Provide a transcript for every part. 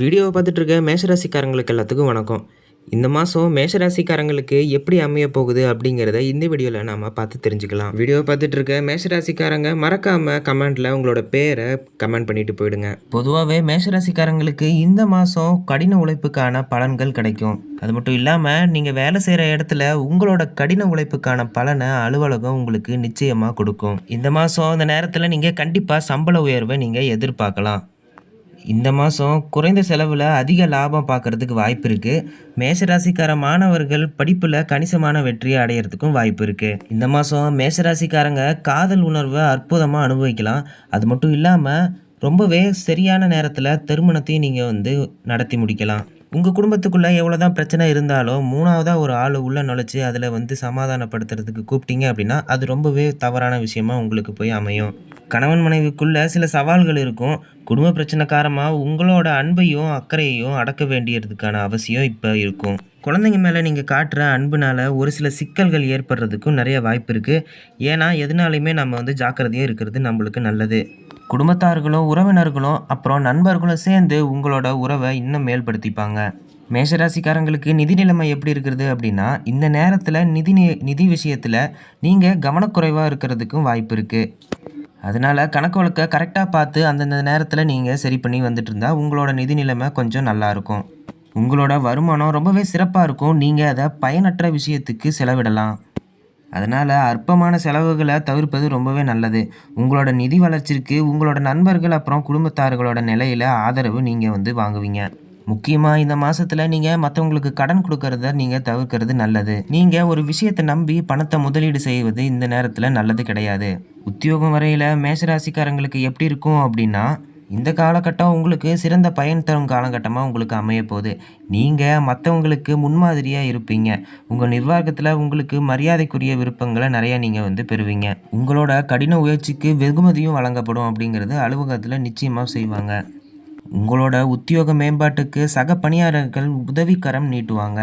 வீடியோவை பார்த்துட்டு இருக்க மேஷராசிக்காரங்களுக்கு எல்லாத்துக்கும் வணக்கம். இந்த மாதம் மேஷராசிக்காரங்களுக்கு எப்படி அமைய போகுது அப்படிங்கிறத இந்த வீடியோவில் நாம் பார்த்து தெரிஞ்சுக்கலாம். வீடியோவை பார்த்துட்டு இருக்க மேஷராசிக்காரங்க மறக்காமல் கமெண்ட்டில் உங்களோட பேரை கமெண்ட் பண்ணிட்டு போயிடுங்க. பொதுவாகவே மேஷராசிக்காரங்களுக்கு இந்த மாதம் கடின உழைப்புக்கான பலன்கள் கிடைக்கும். அது மட்டும் இல்லாமல் நீங்கள் வேலை செய்கிற இடத்துல உங்களோட கடின உழைப்புக்கான பலனை அலுவலகம் உங்களுக்கு நிச்சயமாக கொடுக்கும். இந்த மாதம் இந்த நேரத்தில் நீங்கள் கண்டிப்பாக சம்பள உயர்வை நீங்கள் எதிர்பார்க்கலாம். இந்த மாதம் குறைந்த செலவில் அதிக லாபம் பார்க்கறதுக்கு வாய்ப்பு இருக்குது மேஷராசிக்கார மாணவர்கள் படிப்பில் கணிசமான வெற்றியை அடையிறதுக்கும் வாய்ப்பு இருக்குது இந்த மாதம் மேஷராசிக்காரங்க காதல் உணர்வை அற்புதமாக அனுபவிக்கலாம். அது மட்டும் இல்லாமல் ரொம்பவே சரியான நேரத்தில் திருமணத்தையும் நீங்கள் வந்து நடத்தி முடிக்கலாம். உங்கள் குடும்பத்துக்குள்ளே எவ்வளோ தான் பிரச்சனை இருந்தாலும் மூணாவதாக ஒரு ஆள் உள்ளே நுழைச்சி அதில் வந்து சமாதானப்படுத்துறதுக்கு கூப்பிட்டீங்க அப்படின்னா அது ரொம்பவே தவறான விஷயமா உங்களுக்கு போய் அமையும். கணவன் மனைவிக்குள்ளே சில சவால்கள் இருக்கும். குடும்ப பிரச்சனை காரமாக உங்களோட அன்பையும் அக்கறையையும் அடக்க வேண்டியதுக்கான அவசியம் இப்போ இருக்கும். குழந்தைங்க மேலே நீங்கள் காட்டுற அன்புனால் ஒரு சில சிக்கல்கள் ஏற்படுறதுக்கும் நிறைய வாய்ப்பு இருக்குது ஏன்னா எதனாலையுமே நம்ம வந்து ஜாக்கிரதையாக இருக்கிறது நம்மளுக்கு நல்லது. குடும்பத்தார்களும் உறவினர்களும் அப்புறம் நண்பர்களும் சேர்ந்து உங்களோட உறவை இன்னும் மேல்படுத்திப்பாங்க மேஷராசிக்காரங்களுக்கு நிதி நிலைமை எப்படி இருக்கிறது அப்படின்னா இந்த நேரத்தில் நிதி நி- நிதி விஷயத்தில் நீங்கள் கவனக்குறைவாக இருக்கிறதுக்கும் வாய்ப்பு இருக்குது அதனால் கணக்கு வழக்க கரெக்டாக பார்த்து அந்தந்த நேரத்தில் நீங்கள் சரி பண்ணி வந்துட்டு இருந்தால் உங்களோட நிதி நிலைமை கொஞ்சம் நல்லாயிருக்கும் உங்களோட வருமானம் ரொம்பவே சிறப்பாக இருக்கும். நீங்கள் அதை பயனற்ற விஷயத்துக்கு செலவிடலாம். அதனால் அற்பமான செலவுகளை தவிர்ப்பது ரொம்பவே நல்லது. உங்களோட நிதி வளர்ச்சிக்கு உங்களோட நண்பர்கள் அப்புறம் குடும்பத்தார்களோட நிலையில் ஆதரவு நீங்கள் வந்து வாங்குவீங்க. முக்கியமாக இந்த மாதத்தில் நீங்கள் மற்றவங்களுக்கு கடன் கொடுக்கறத நீங்கள் தவிர்க்கிறது நல்லது. நீங்கள் ஒரு விஷயத்தை நம்பி பணத்தை முதலீடு செய்வது இந்த நேரத்தில் நல்லது கிடையாது. உத்தியோகம் வரையில் மேஷராசிக்காரங்களுக்கு எப்படி இருக்கும் அப்படின்னா இந்த காலகட்டம் உங்களுக்கு சிறந்த பயன் தரும் காலகட்டமாக உங்களுக்கு அமைய போகுது நீங்கள் மற்றவங்களுக்கு முன்மாதிரியாக இருப்பீங்க. உங்கள் நிர்வாகத்தில் உங்களுக்கு மரியாதைக்குரிய விருப்பங்களை நிறையா நீங்கள் வந்து பெறுவீங்க. உங்களோட கடின முயற்சிக்கு வெகுமதியும் வழங்கப்படும் அப்படிங்கிறது அலுவலகத்தில் நிச்சயமாக செய்வாங்க. உங்களோட உத்தியோக மேம்பாட்டுக்கு சக பணியாளர்கள் உதவிக்கரம் நீட்டுவாங்க.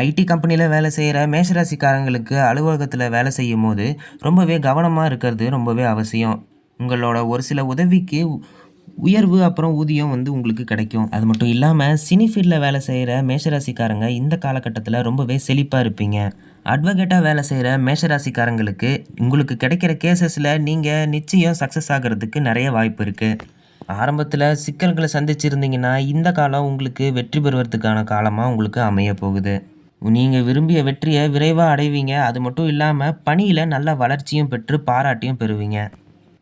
ஐடி கம்பெனியில் வேலை செய்கிற மேஷராசிக்காரங்களுக்கு அலுவலகத்தில் வேலை செய்யும் போது ரொம்பவே கவனமாக இருக்கிறது ரொம்பவே அவசியம். உங்களோட ஒரு சில உதவிக்கு உயர்வு அப்புறம் ஊதியம் வந்து உங்களுக்கு கிடைக்கும். அது மட்டும் இல்லாமல் சினி ஃபீல்டில் வேலை செய்கிற மேஷராசிக்காரங்க இந்த காலகட்டத்தில் ரொம்பவே செழிப்பாக இருப்பீங்க. அட்வொகேட்டாக வேலை செய்கிற மேஷராசிக்காரங்களுக்கு உங்களுக்கு கிடைக்கிற கேசஸில் நீங்கள் நிச்சயம் சக்ஸஸ் ஆகிறதுக்கு நிறைய வாய்ப்பு இருக்குது ஆரம்பத்தில் சிக்கல்களை சந்திச்சிருந்தீங்கன்னா இந்த காலம் உங்களுக்கு வெற்றி பெறுவதற்கான காலமாக உங்களுக்கு அமைய போகுது. நீங்கள் விரும்பிய வெற்றியை விரைவாக அடைவீங்க. அது மட்டும் இல்லாமல் பணியில் நல்ல வளர்ச்சியும் பெற்று பாராட்டியும் பெறுவீங்க.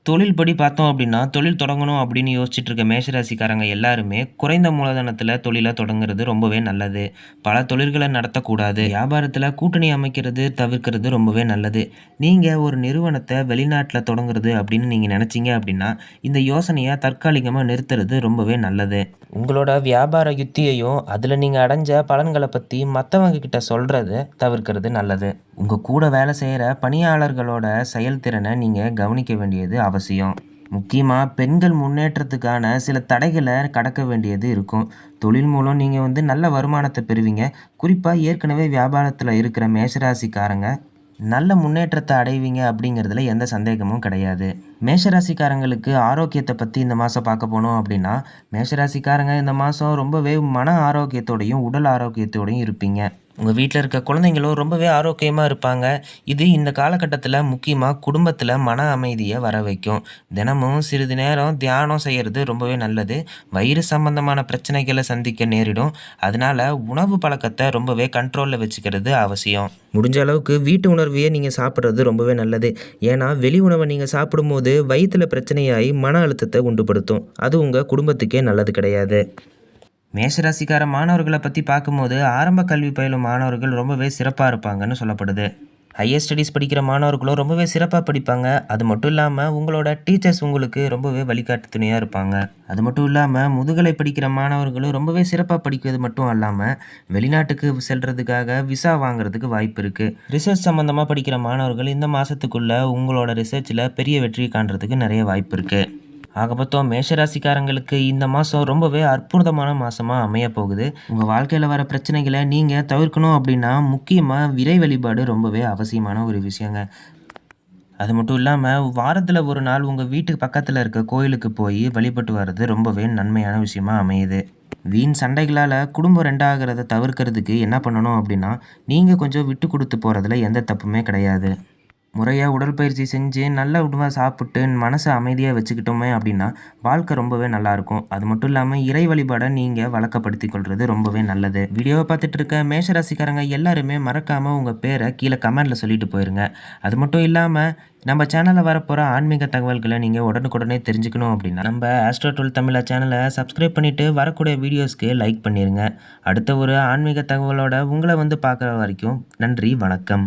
தொழில் படி பார்த்தோம் அப்படின்னா தொழில் தொடங்கணும் அப்படின்னு யோசிச்சுட்டு இருக்க மேஷராசிக்காரங்க எல்லாருமே குறைந்த மூலதனத்தில் தொழிலை தொடங்குறது ரொம்பவே நல்லது. பல தொழில்களை நடத்தக்கூடாது. வியாபாரத்தில் கூட்டணி அமைக்கிறது தவிர்க்கிறது ரொம்பவே நல்லது. நீங்கள் ஒரு நிறுவனத்தை வெளிநாட்டில் தொடங்குறது அப்படின்னு நீங்கள் நினச்சிங்க அப்படின்னா இந்த யோசனையை தற்காலிகமாக நிறுத்துறது ரொம்பவே நல்லது. உங்களோட வியாபார யுத்தியையும் அதில் நீங்கள் அடைஞ்ச பலன்களை பற்றி மற்றவங்க கிட்ட சொல்கிறத தவிர்க்கிறது நல்லது. உங்கள் கூட வேலை செய்கிற பணியாளர்களோட செயல்திறனை நீங்கள் கவனிக்க வேண்டியது அவசியம். முக்கியமாக பெண்கள் முன்னேற்றத்துக்கான சில தடைகளை கடக்க வேண்டியது இருக்கும். தொழில் மூலம் நீங்கள் வந்து நல்ல வருமானத்தை பெறுவீங்க. குறிப்பாக ஏற்கனவே வியாபாரத்தில் இருக்கிற மேஷராசிக்காரங்க நல்ல முன்னேற்றத்தை அடைவீங்க அப்படிங்கிறதுல எந்த சந்தேகமும் கிடையாது. மேஷராசிக்காரங்களுக்கு ஆரோக்கியத்தை பற்றி இந்த மாதம் பார்க்க போனோம் அப்படின்னா மேஷராசிக்காரங்க இந்த மாதம் ரொம்பவே மன ஆரோக்கியத்தோடையும் உடல் ஆரோக்கியத்தோடையும் இருப்பீங்க. உங்கள் வீட்டில் இருக்க குழந்தைங்களும் ரொம்பவே ஆரோக்கியமாக இருப்பாங்க. இது இந்த காலகட்டத்தில் முக்கியமாக குடும்பத்தில் மன அமைதியை வர வைக்கும் தினமும் சிறிது நேரம் தியானம் செய்கிறது ரொம்பவே நல்லது. வயிறு சம்பந்தமான பிரச்சனைகளை சந்திக்க நேரிடும். அதனால உணவு பழக்கத்தை ரொம்பவே கண்ட்ரோலில் வச்சுக்கிறது அவசியம். முடிஞ்ச அளவுக்கு வீட்டு உணர்வையே நீங்கள் சாப்பிட்றது ரொம்பவே நல்லது. ஏன்னா வெளி உணவை நீங்கள் சாப்பிடும்போது வயிற்றில் பிரச்சனையாகி மன அழுத்தத்தை உண்டுபடுத்தும். அது உங்கள் குடும்பத்துக்கே நல்லது கிடையாது. மேஷராசிக்கார மாணவர்களை பற்றி பார்க்கும்போது ஆரம்ப கல்வி பயிலும் மாணவர்கள் ரொம்பவே சிறப்பாக இருப்பாங்கன்னு சொல்லப்படுது. ஹையர் ஸ்டடீஸ் படிக்கிற மாணவர்களும் ரொம்பவே சிறப்பாக படிப்பாங்க. அது மட்டும் இல்லாமல் உங்களோட டீச்சர்ஸ் உங்களுக்கு ரொம்பவே வழிகாட்டு துணையாக இருப்பாங்க. அது மட்டும் இல்லாமல் முதுகலை படிக்கிற மாணவர்களும் ரொம்பவே சிறப்பாக படிக்கிறது மட்டும் இல்லாமல் வெளிநாட்டுக்கு செல்கிறதுக்காக விசா வாங்குறதுக்கு வாய்ப்பு இருக்குது ரிசர்ச் சம்மந்தமாக படிக்கிற மாணவர்கள் இந்த மாதத்துக்குள்ளே உங்களோட ரிசர்ச்சில் பெரிய வெற்றி காண்றதுக்கு நிறைய வாய்ப்பு இருக்குது ஆக மொத்தம் மேஷராசிக்காரங்களுக்கு இந்த மாதம் ரொம்பவே அற்புதமான மாதமாக அமைய போகுது. உங்கள் வாழ்க்கையில் வர பிரச்சனைகளை நீங்கள் தவிர்க்கணும் அப்படின்னா முக்கியமாக விரை வழிபாடு ரொம்பவே அவசியமான ஒரு விஷயங்க. அது மட்டும் இல்லாமல் வாரத்தில் ஒரு நாள் உங்கள் வீட்டுக்கு பக்கத்தில் இருக்க கோயிலுக்கு போய் வழிபட்டு வர்றது ரொம்பவே நன்மையான விஷயமா அமையுது. வீண் சண்டைகளால் குடும்பம் ரெண்டாகிறத தவிர்க்கிறதுக்கு என்ன பண்ணணும் அப்படின்னா நீங்கள் கொஞ்சம் விட்டு கொடுத்து போகிறதுல எந்த தப்புமே கிடையாது. முறையாக உடற்பயிற்சி செஞ்சு நல்ல உணவாக சாப்பிட்டு மனசை அமைதியாக வச்சுக்கிட்டோமே அப்படின்னா வாழ்க்கை ரொம்பவே நல்லாயிருக்கும். அது மட்டும் இல்லாமல் இறை வழிபாடை நீங்கள் வழக்கப்படுத்தி கொள்வது ரொம்பவே நல்லது. வீடியோவை பார்த்துட்டு இருக்க மேஷராசிக்காரங்க எல்லாருமே மறக்காமல் உங்கள் பேரை கீழே கமெண்டில் சொல்லிட்டு போயிருங்க. அது மட்டும் இல்லாமல் நம்ம சேனலில் வரப்போகிற ஆன்மீக தகவல்களை நீங்கள் உடனுக்குடனே தெரிஞ்சுக்கணும் அப்படின்னா நம்ம ஆஸ்ட்ரோ டுவெல் தமிழா சேனலை சப்ஸ்கிரைப் பண்ணிவிட்டு வரக்கூடிய வீடியோஸ்க்கு லைக் பண்ணிடுங்க அடுத்த ஒரு ஆன்மீக தகவலோட உங்களை வந்து பார்க்குற வரைக்கும் நன்றி வணக்கம்.